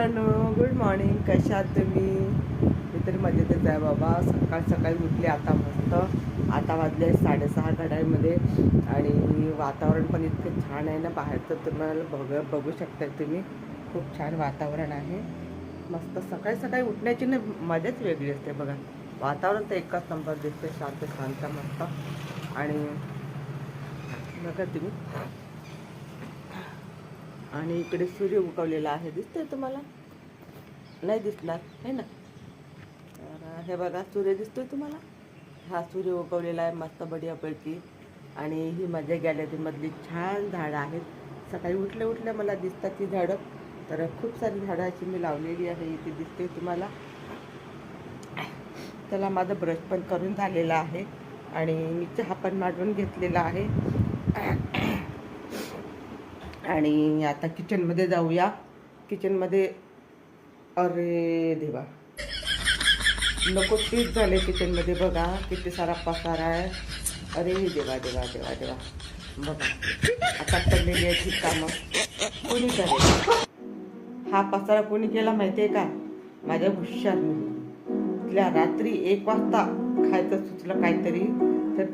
मित्रांनो good morning कशा तुम्ही? मी तरी मजेतच आहे बाबा. सकाळ सकाळी उठले आता मस्त. आता वाजले साडेसहा घड्याळमध्ये आणि वातावरण पण इतकं छान आहे ना बाहेरचं तुम्हाला बघ बघू शकता तुम्ही. खूप छान वातावरण आहे. मस्त सकाळी सकाळी उठण्याची ना मजाच वेगळी असते बघा. वातावरण तर एकच नंबर दिसते शांत शांत मस्त. आणि बघा तुम्ही. आणि इकडे सूर्य उगवलेला आहे. दिसतंय तुम्हाला? नाही दिसणार है ना? तर हे बघा सूर्य दिसतोय तुम्हाला? हा सूर्य उगवलेला आहे मस्त बढियापैकी. आणि ही माझ्या गॅलरीमधली छान झाडं आहेत. सकाळी उठल्या उठल्या मला दिसतात ती झाडं. तर खूप सारी झाडं अशी मी लावलेली आहे इथे दिसते तुम्हाला. त्याला माझं ब्रश पण करून झालेला आहे. आणि मी चहा पण मांडून घेतलेला आहे. आणि आता किचनमध्ये जाऊया. किचनमध्ये अरे देवा. नको तेच झाले किचनमध्ये बघा किती सारा पसारा आहे. अरे देवा देवा देवा देवा. बघा. आता पडलेली आहे ही कामं. कोणी झाले हा पसारा कोणी केला माहिती आहे का? माझ्या हुशार मुली तिला रात्री एक वाजता खायचं सुचलं काहीतरी तर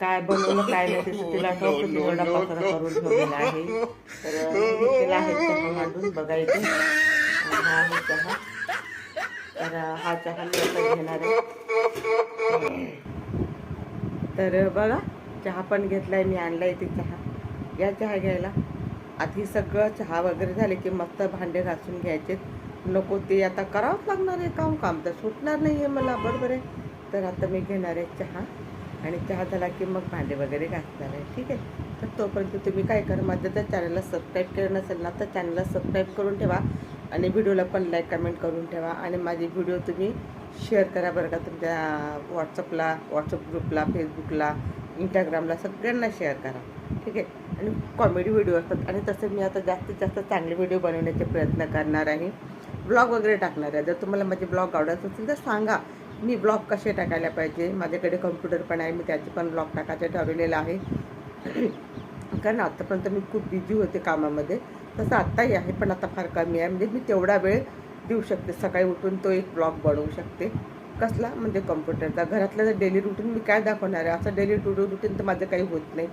काय बनवलं काय नाही ते तिला आठवतं ती एवढा पसारा करून ठेवलेला आहे. तर घेतलेला आहे चहा मांडून बघायचे. हा आहे चहा. तर हा चहा मी आता घेणार आहे. तर बघा चहा पण घेतलाय मी आणलाय ते चहा. या चहा घ्यायला. आधी सगळं चहा वगैरे झाले की मस्त भांडे घासून घ्यायचे. नको ते आता करावंच लागणार आहे काम काम तर सुटणार नाही आहे मला बरोबर आहे. तर आता मी घेणार आहे चहा. आणि चहा झाला की मग भांडे वगैरे घासणार आहे. ठीक आहे? तर तोपर्यंत तुम्ही काय करा माझ्या जर चॅनलला सबस्क्राईब केलं नसेल ना तर चॅनलला सबस्क्राईब करून ठेवा आणि व्हिडिओला पण लाईक कमेंट करून ठेवा. आणि माझे व्हिडिओ तुम्ही शेअर करा बरं का तुमच्या व्हॉट्सअपला व्हॉट्सअप ग्रुपला फेसबुकला इंस्टाग्रामला सगळ्यांना शेअर करा. ठीक आहे? आणि कॉमेडी व्हिडिओ असतात. आणि तसं मी आता जास्तीत जास्त चांगले व्हिडिओ बनवण्याचे प्रयत्न करणार आहे. ब्लॉग वगैरे टाकणार आहे. जर तुम्हाला माझे ब्लॉग आवडत असेल तर सांगा. मी ब्लॉग कसे टाकायला पाहिजे? माझ्याकडे कम्प्युटर पण आहे मी त्याचे पण ब्लॉग टाकायचं ठरवलेलं आहे. कारण आत्तापर्यंत मी खूप बिझी होते कामामध्ये. तसं आत्ताही आहे पण आता फार कमी आहे. म्हणजे मी तेवढा वेळ देऊ शकते. सकाळी उठून तो एक ब्लॉग बनवू शकते. कसला? म्हणजे कम्प्युटरचा घरातलं जर डेली रुटीन मी काय दाखवणार आहे? असं डेली टू रुटीन तर माझं काही होत नाही.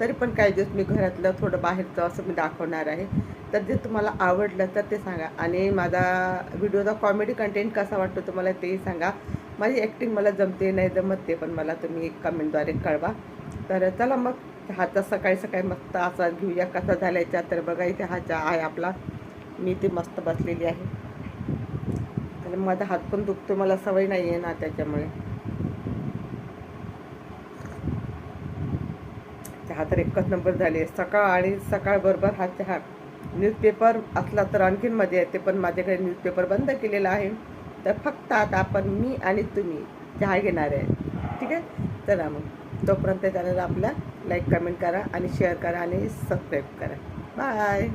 तरी पण काही दिवस मी घरातलं थोडं बाहेरचं असं मी दाखवणार आहे. तर जे तुम्हाला आवडलं तर ते सांगा. आणि माझा व्हिडिओचा कॉमेडी कंटेंट कसा वाटतो तुम्हाला तेही सांगा. माझी ॲक्टिंग मला जमते नाही जमत ते पण मला तुम्ही कमेंटद्वारे कळवा. तर चला मग हाचा सकाळी सकाळी मस्त असा घेऊया कसा झाल्याचा तर बघा इथे हा चहा आहे आपला. मी ते मस्त बसलेली आहे. आणि माझा हात पण दुखतो मला सवय नाही आहे ना त्याच्यामुळे. चहा तर एकच नंबर झाली आहे. सकाळ आणि सकाळबरोबर हा चहा. न्यूजपेपर असला तर आणखीन मजा येते पण माझ्याकडे न्यूजपेपर बंद केलेला आहे. तर फक्त आता आपण मी आणि तुम्ही चहा घेणार आहे. ठीक आहे? चला मग. तोपर्यंत चॅनल आपला लाईक कमेंट करा आणि शेअर करा आणि सबस्क्राईब करा. बाय